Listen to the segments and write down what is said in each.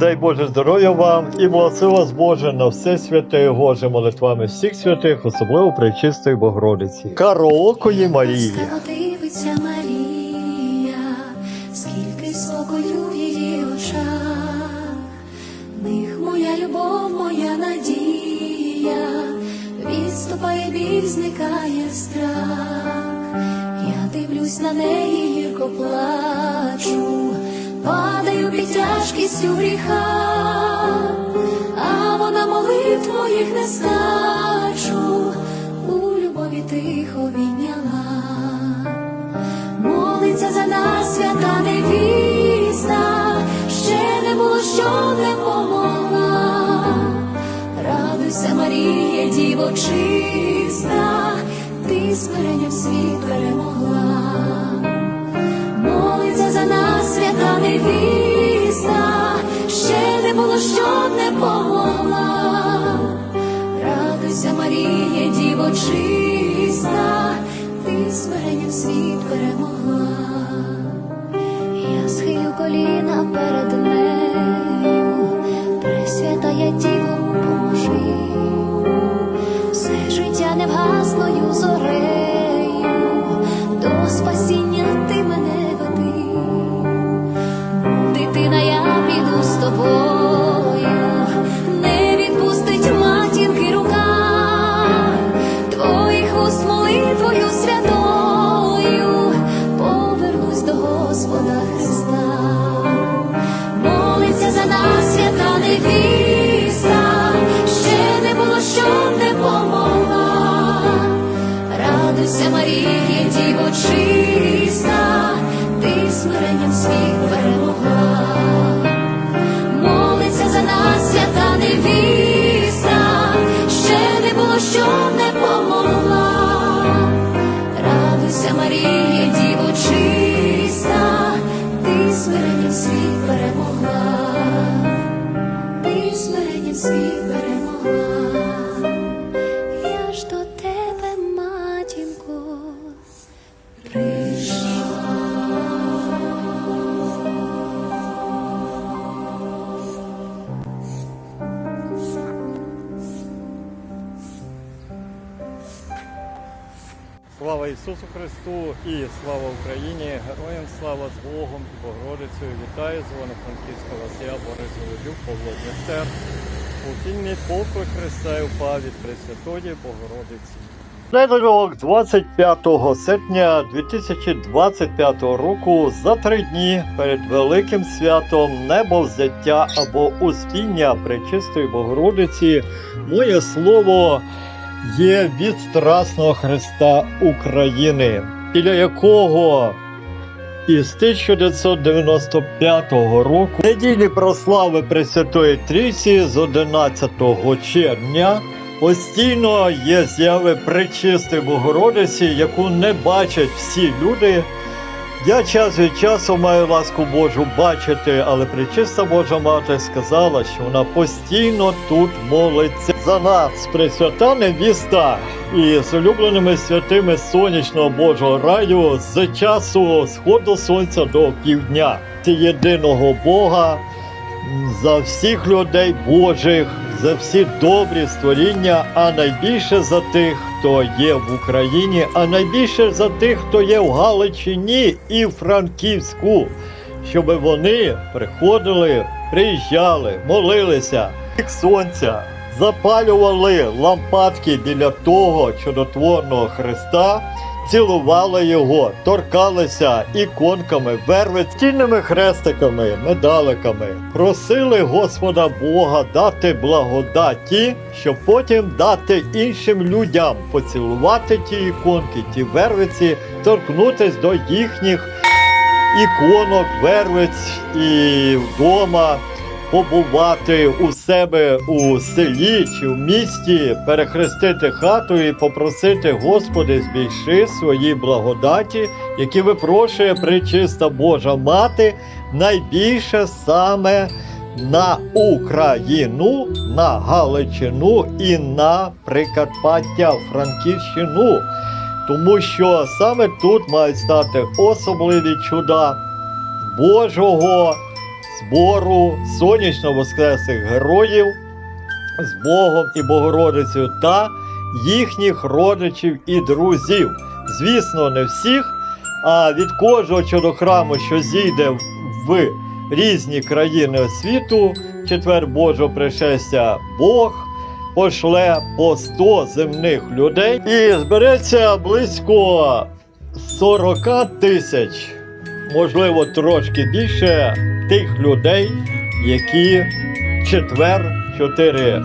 Дай Боже здоров'я вам і благослови вас Боже на все святе Боже молитвами всіх святих, особливо пречистої Богородиці. Караокої Марії. Дивиться Марія, скільки спокою її очах, них моя любов, моя надія, відступає біль, зникає страх. Я дивлюсь на неї, гірко плачу, тяжкістю гріха, а вона молитв моїх не стачу, у любові тихо відняла. Молиться за нас свята невіста, ще не було, що не помогла. Радуйся, Марія, діво чиста, ти смиренням світ перемогла. Молиться за нас свята невіста, ще не було, що не помогла. Радуйся, Марія, діво чиста, ти смиренням світ перемогла. Я схилю коліна перед нею, присвята я поможи, Слава Ісусу Христу і слава Україні! Героям слава з Богом і Богородицею! Вітаю з Івано-Франківського Васия Борис Голодюк, Павло Дністер. У фільмі Поклик Христа і упав від Пресвятої Богородиці. Недолюбок 25 серпня 2025 року за три дні перед великим святом небовзяття або успіння Пречистої Богородиці моє слово є від Страсного Христа України, біля якого із 1995 року недільні прослави Пресвятої Трійці з 11 червня постійно є зяви Пречистої Богородиці, яку не бачать всі люди. Я час від часу маю ласку Божу бачити, але Пречиста Божа Мати сказала, що вона постійно тут молиться за нас, Пресвята невіста, і з улюбленими святими сонячного Божого раю з часу сходу сонця до півдня. Це єдиного Бога за всіх людей Божих, за всі добрі створіння, а найбільше за тих, хто є в Україні, а найбільше за тих, хто є в Галичині і Франківську, щоб вони приходили, приїжджали, молилися, сонця, запалювали лампадки біля того чудотворного Христа. Цілували його, торкалися іконками, вервицькільними хрестиками, медаликами, просили Господа Бога дати благодаті, щоб потім дати іншим людям поцілувати ті іконки, ті вервиці, торкнутись до їхніх іконок, вервиць і вдома побувати у себе у селі чи в місті, перехрестити хату і попросити Господи, збільши свої благодаті, які випрошує пречиста Божа Мати, найбільше саме на Україну, на Галичину і на Прикарпаття, Франківщину. Тому що саме тут мають стати особливі чуда Божого збору сонячно воскреслих героїв з Богом і Богородицею та їхніх родичів і друзів. Звісно, не всіх, а від кожного чудохраму, що зійде в різні країни світу, четвер Божого пришестя Бог пошле по 100 земних людей і збереться близько 40 тисяч, можливо, трошки більше тих людей, які четвер, чотири е,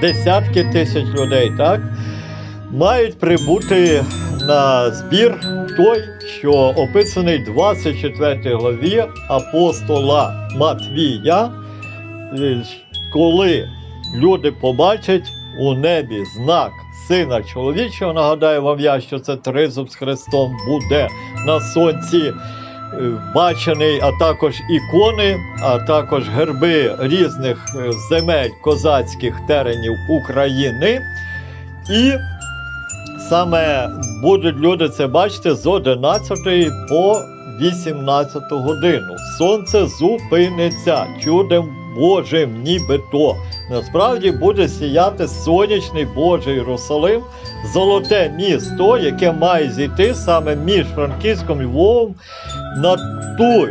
десятки тисяч людей, так, мають прибути на збір той, що описаний 24 главі апостола Матвія, коли люди побачать у небі знак Сина чоловічого. Нагадаю вам я, що це тризуб з Христом буде на сонці бачений, а також ікони, а також герби різних е, земель козацьких теренів України. І саме будуть люди це бачити з 11 по 18 годину. Сонце зупиниться чудом Божим, нібито. Насправді буде сіяти сонячний Божий Єрусалим, золоте місто, яке має зійти саме між Франківськом і Львовом на ту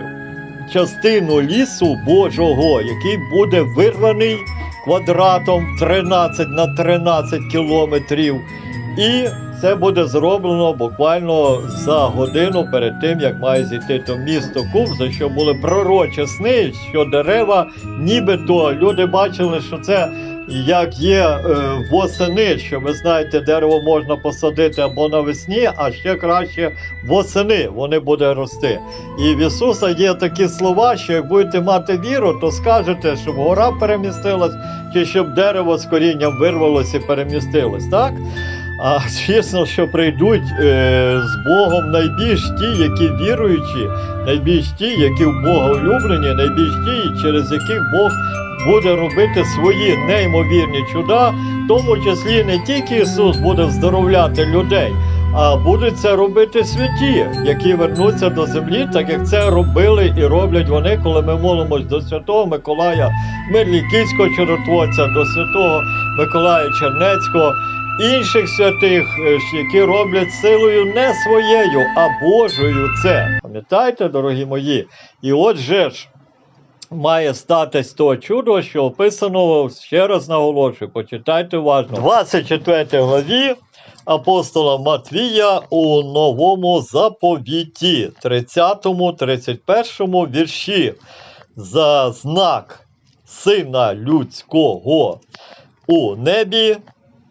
частину лісу Божого, який буде вирваний квадратом 13 на 13 кілометрів. І це буде зроблено буквально за годину перед тим, як має зійти то місто Куб, за що були пророчі сни, що дерева, нібито люди бачили, що це як є е, восени, що ви знаєте, дерево можна посадити або навесні, а ще краще восени вони буде рости. І в Ісуса є такі слова, що як будете мати віру, то скажете, щоб гора перемістилась, чи щоб дерево з корінням вирвалося і перемістилось, так? А звісно, що прийдуть е, з Богом найбільш ті, які віруючі, найбільш ті, які в Бога улюблені, найбільш ті, через яких Бог буде робити свої неймовірні чуда, в тому числі не тільки Ісус буде вздоровляти людей, а будуть це робити святі, які вернуться до землі, так як це робили і роблять вони, коли ми молимось до святого Миколая Мирліківського чудотворця, до святого Миколая Чернецького інших святих, е, які роблять силою не своєю, а Божою це. Пам'ятаєте, дорогі мої? І отже ж. Має статись то чудо, що описано, ще раз наголошую, почитайте уважно. 24 главі апостола Матвія у новому заповіті, 30-31 вірші. За знак Сина Людського у небі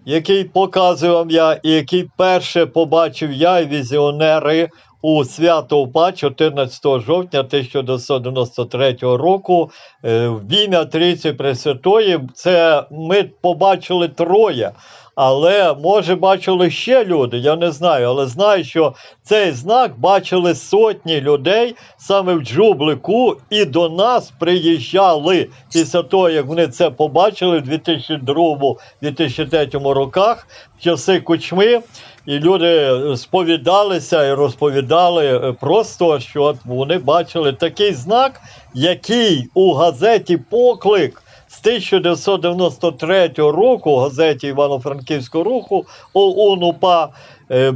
який показую вам я, і який перше побачив я і візіонери у свято УПА 14 жовтня 1993 року е, в ім'я Трійці Пресвятої. Це ми побачили троє. Але може бачили ще люди, я не знаю, але знаю, що цей знак бачили сотні людей саме в Джублику, і до нас приїжджали після того, як вони це побачили в 2002-2003 роках, в часи кучми. І люди сповідалися і розповідали е, просто, що от вони бачили такий знак, який у газеті Поклик 1993 року, газеті Івано-Франківського руху ОУН УПА е,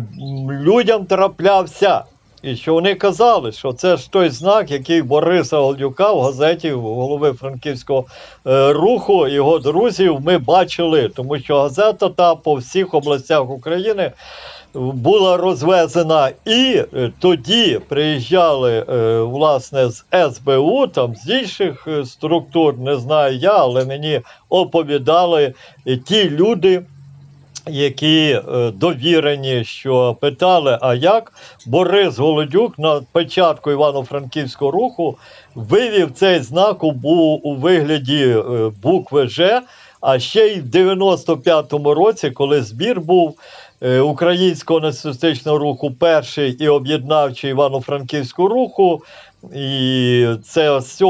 людям траплявся. І що вони казали, що це ж той знак, який Бориса Голдюка в газеті голови франківського е, руху, його друзів ми бачили, тому що газета та по всіх областях України була розвезена, і е, тоді приїжджали е, власне з СБУ, там з інших е, структур, не знаю я, але мені оповідали ті люди. Які довірені, що питали, а як Борис Голодюк на початку Івано-Франківського руху вивів цей знак у, вигляді букви Ж. А ще й в 95-му році, коли збір був українського націоналістичного руху, перший і об'єднавчий Івано-Франківського руху. І це 7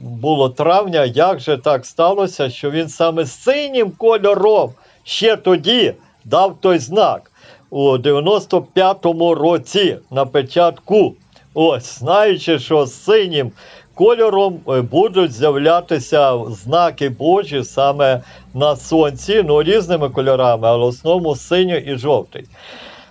було травня. Як же так сталося, що він саме синім кольором ще тоді дав той знак у 95-му році на печатку. Ось, знаючи, що синім кольором е, будуть з'являтися знаки Божі саме на сонці, ну різними кольорами, але в основному синій і жовтий.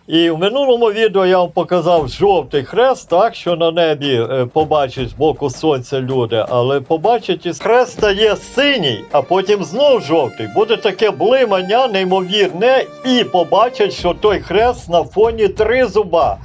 І в минулому відео я вам показав жовтий хрест, так що на небі е, побачать з боку сонця люди, але побачать із хрест стає синій, а потім знов жовтий. Буде таке блимання неймовірне, і побачать, що той хрест на фоні три зуба.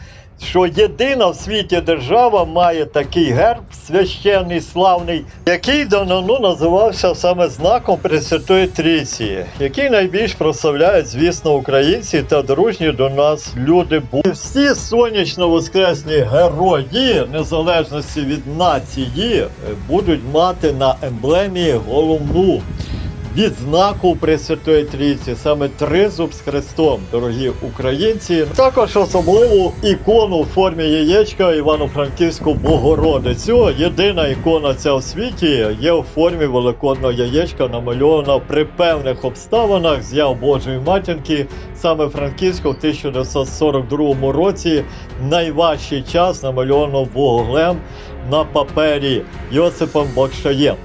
Що єдина в світі держава має такий герб священний, славний, який давно називався саме знаком Пресвятої Трійці, який найбільш прославляють, звісно, українці та дружні до нас люди. були. Всі сонячно-воскресні герої незалежності від нації будуть мати на емблемі головну відзнаку Пресвятої Трійці, саме тризуб з хрестом, дорогі українці. Також особливу ікону в формі яєчка Івано-Франківську Богородицю. Єдина ікона ця в світі є у формі великодного яєчка, намальована при певних обставинах з'яв Божої матінки. Саме Франківську в 1942 році найважчий час намальовано Боголем на папері Йосипом Бакшаєм.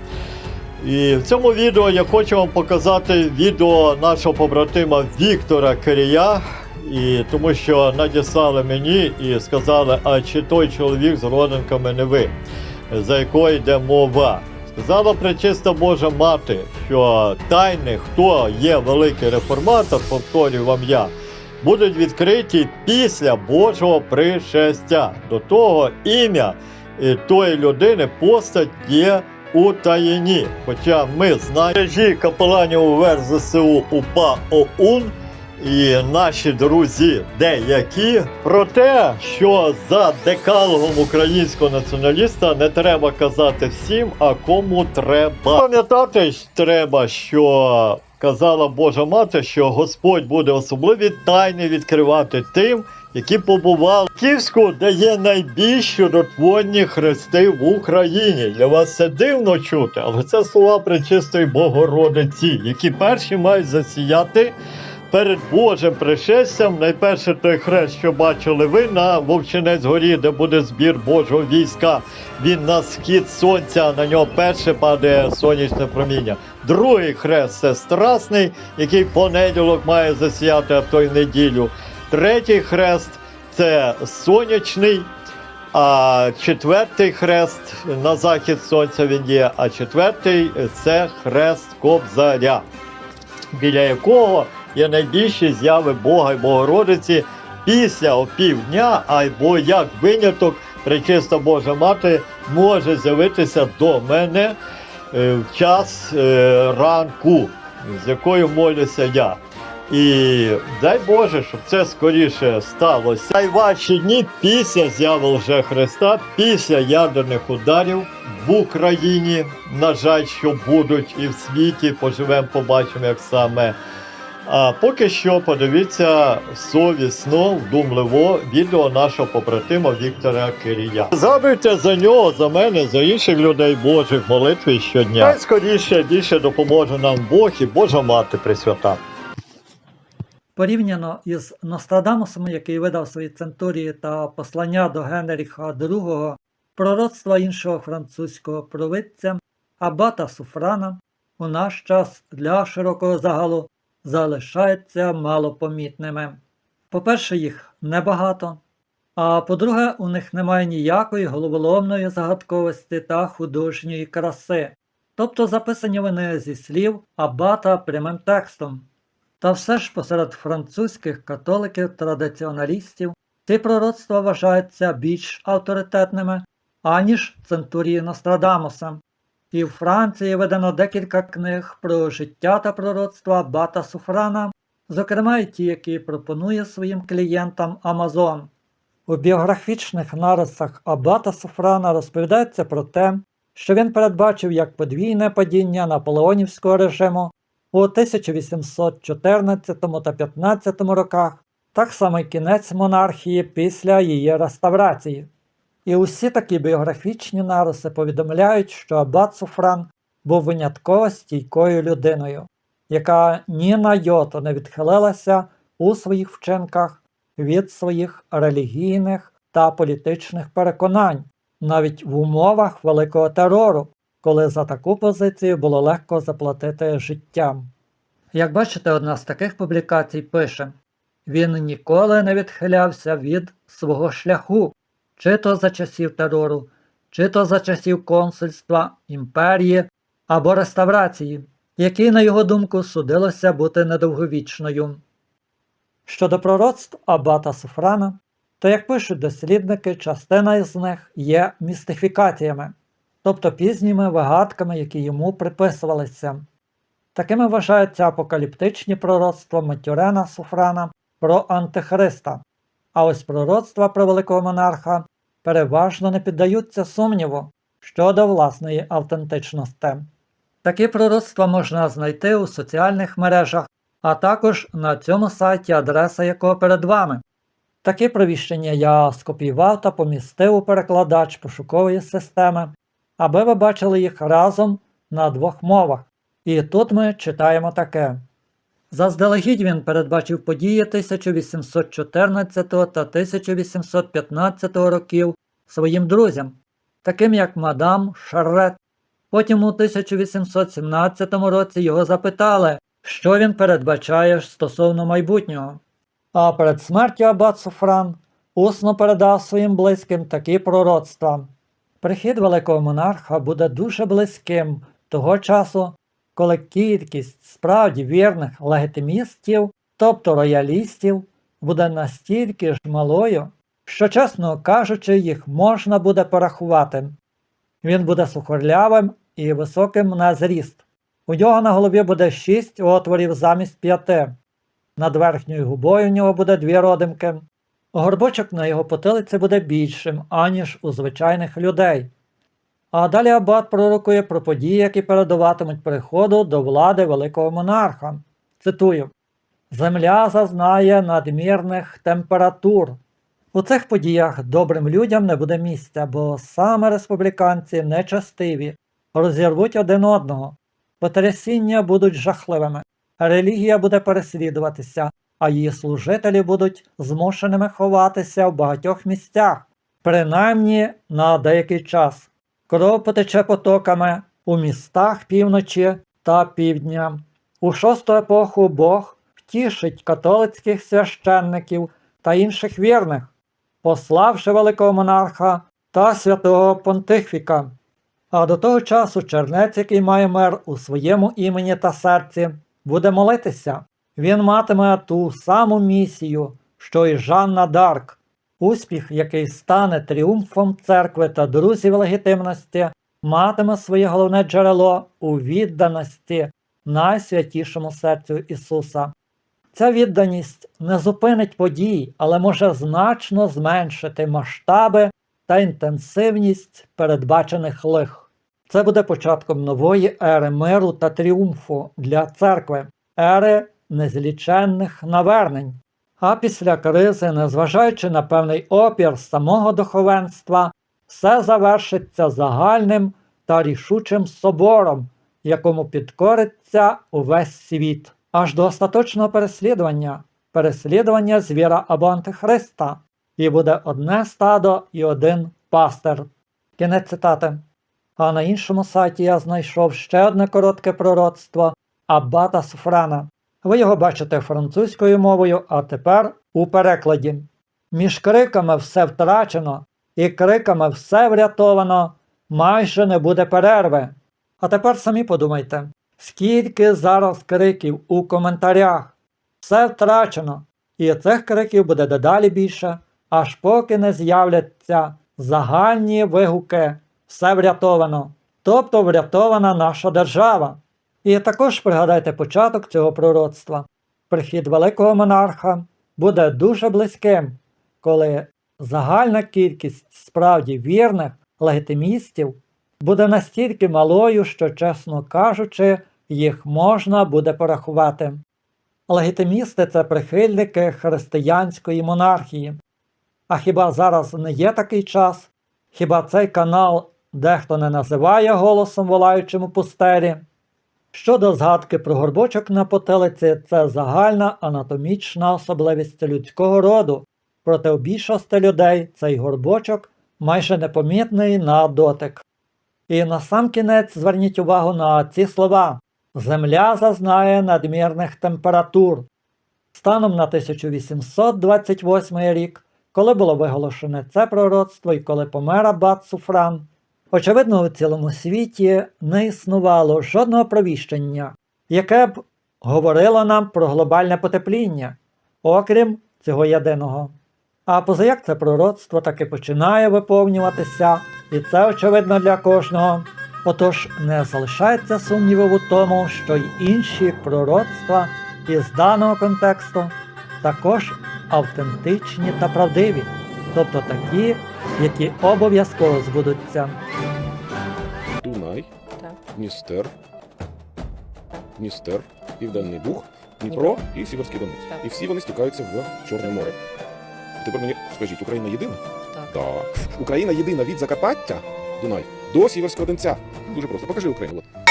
І в цьому відео я хочу вам показати відео нашого побратима Віктора Кирія. І тому що надіслали мені і сказали, а чи той чоловік з родинками не ви, за якою йде мова. Сказала пречиста Божа мати, що тайни, хто є великий реформатор, повторюю вам я, будуть відкриті після Божого пришестя. До того ім'я е, тої людини постать є у таїні. Хоча ми знаємо мережі капеланів УВР ЗСУ УПА ОУН і наші друзі деякі про те, що за декалогом українського націоналіста не треба казати всім, а кому треба. Пам'ятати треба, що казала Божа мати, що Господь буде особливі тайни відкривати тим, які побували в Київську, де є найбільш чудотворні хрести в Україні. Для вас це дивно чути, але це слова пречистої Богородиці, які перші мають засіяти перед Божим пришестям. Найперше той хрест, що бачили ви на Вовчинець горі, де буде збір Божого війська. Він на схід сонця, на нього перше падає сонячне проміння. Другий хрест це страсний, який понеділок має засіяти, а то й неділю. Третій хрест це сонячний. А четвертий хрест на захід сонця він є, а четвертий це хрест Кобзаря, біля якого є найбільші зяви Бога і Богородиці після опівдня, або як виняток, пречиста Божа Мати може з'явитися до мене е, в час е, ранку, з якою молюся я. І дай Боже, щоб це скоріше сталося. Найважчі дні після зяви вже Христа, після ядерних ударів в Україні, на жаль, що будуть і в світі, поживемо, побачимо, як саме. А поки що подивіться совісно, вдумливо відео нашого побратима Віктора Кирія. Згадуйте за нього, за мене, за інших людей Божих молитві щодня. Хай скоріше більше допоможе нам Бог і Божа Мати Пресвята. Порівняно із Нострадамусом, який видав свої центурії та послання до Генріха II, пророцтва іншого французького провидця Абата Суфрана у наш час для широкого загалу залишаються малопомітними. По-перше, їх небагато, а по-друге, у них немає ніякої головоломної загадковості та художньої краси, тобто записані вони зі слів Абата прямим текстом. Та все ж посеред французьких католиків-традиціоналістів ці пророцтва вважаються більш авторитетними, аніж центурії Нострадамуса. І в Франції видано декілька книг про життя та пророцтва Бата Суфрана, зокрема й ті, які пропонує своїм клієнтам Амазон. У біографічних нарисах Абата Суфрана розповідається про те, що він передбачив як подвійне падіння наполеонівського режиму у 1814 та 15 роках, так само й кінець монархії після її реставрації. І усі такі біографічні нариси повідомляють, що Аббат Суфран був винятково стійкою людиною, яка ні на йоту не відхилилася у своїх вчинках від своїх релігійних та політичних переконань, навіть в умовах великого терору, коли за таку позицію було легко заплатити життям. Як бачите, одна з таких публікацій пише: він ніколи не відхилявся від свого шляху, чи то за часів терору, чи то за часів консульства, імперії або реставрації, якій, на його думку, судилося бути недовговічною. Щодо пророцтв Абата Суфрана, то, як пишуть дослідники, частина із них є містифікаціями, тобто пізніми вигадками, які йому приписувалися. Такими вважаються апокаліптичні пророцтва Матюрена Суфрана про Антихриста, а ось пророцтва про великого монарха переважно не піддаються сумніву щодо власної автентичності. Такі пророцтва можна знайти у соціальних мережах, а також на цьому сайті, адреса якого перед вами. Такі провіщення я скопіював та помістив у перекладач пошукової системи, аби ви бачили їх разом на двох мовах. І тут ми читаємо таке. Заздалегідь він передбачив події 1814 та 1815 років своїм друзям, таким як мадам Шаррет. Потім у 1817 році його запитали, що він передбачає стосовно майбутнього. А перед смертю Аббат Суфран усно передав своїм близьким такі пророцтва. Прихід великого монарха буде дуже близьким того часу, коли кількість справді вірних легітимістів, тобто роялістів, буде настільки ж малою, що, чесно кажучи, їх можна буде порахувати. Він буде сухорлявим і високим на зріст. У нього на голові буде шість отворів замість п'яти. Над верхньою губою в нього буде дві родимки. Горбочок на його потилиці буде більшим, аніж у звичайних людей. А далі Аббат пророкує про події, які передуватимуть приходу до влади великого монарха. Цитую: Земля зазнає надмірних температур. У цих подіях добрим людям не буде місця, бо саме республіканці нечастиві, розірвуть один одного, потрясіння будуть жахливими, релігія буде переслідуватися, а її служителі будуть змушеними ховатися в багатьох місцях, принаймні на деякий час. Кров потече потоками у містах півночі та півдня. У шосту епоху Бог втішить католицьких священників та інших вірних, пославши великого монарха та святого понтифіка. А до того часу чернець, який має мир у своєму імені та серці, буде молитися. Він матиме ту саму місію, що й Жанна Дарк, успіх, який стане тріумфом церкви та друзів легітимності, матиме своє головне джерело у відданості найсвятішому серцю Ісуса. Ця відданість не зупинить подій, але може значно зменшити масштаби та інтенсивність передбачених лих. Це буде початком нової ери миру та тріумфу для церкви, ери незліченних навернень. А після кризи, незважаючи на певний опір самого духовенства, все завершиться загальним та рішучим собором, якому підкориться увесь світ, аж до остаточного переслідування, переслідування звіра або антихриста, і буде одне стадо і один пастир. Кінець цитати. А на іншому сайті я знайшов ще одне коротке пророцтво Аббата Суфрана. Ви його бачите французькою мовою, а тепер у перекладі. Між криками все втрачено і криками все врятовано, майже не буде перерви. А тепер самі подумайте, скільки зараз криків у коментарях. Все втрачено, і цих криків буде дедалі більше, аж поки не з'являться загальні вигуки, все врятовано, тобто врятована наша держава. І також пригадайте початок цього пророцтва. Прихід великого монарха буде дуже близьким, коли загальна кількість справді вірних легітимістів буде настільки малою, що, чесно кажучи, їх можна буде порахувати. Легітимісти це прихильники християнської монархії. А хіба зараз не є такий час? Хіба цей канал дехто не називає голосом волаючим у пустелі? Щодо згадки про горбочок на потилиці, це загальна анатомічна особливість людського роду, проте у більшості людей цей горбочок майже непомітний на дотик. І насамкінець зверніть увагу на ці слова. Земля зазнає надмірних температур. Станом на 1828 рік, коли було виголошене це пророцтво і коли помер аббат Суфран, очевидно, у цілому світі не існувало жодного провіщення, яке б говорило нам про глобальне потепління, окрім цього єдиного. А позаяк це пророцтво таки починає виповнюватися, і це очевидно для кожного. Отож не залишається сумніву у тому, що й інші пророцтва із даного контексту також автентичні та правдиві, тобто такі, які обов'язково збудуться. Дунай, Так. Дністер, Дністер, Південний Буг, Дніпро і Сіверський Донець. Так. І всі вони стікаються в Чорне море. Тепер мені скажіть, Україна єдина? Так. Так. Україна єдина від Закарпаття, Дунай, до Сіверського Донця. Дуже просто. Покажи Україну. От.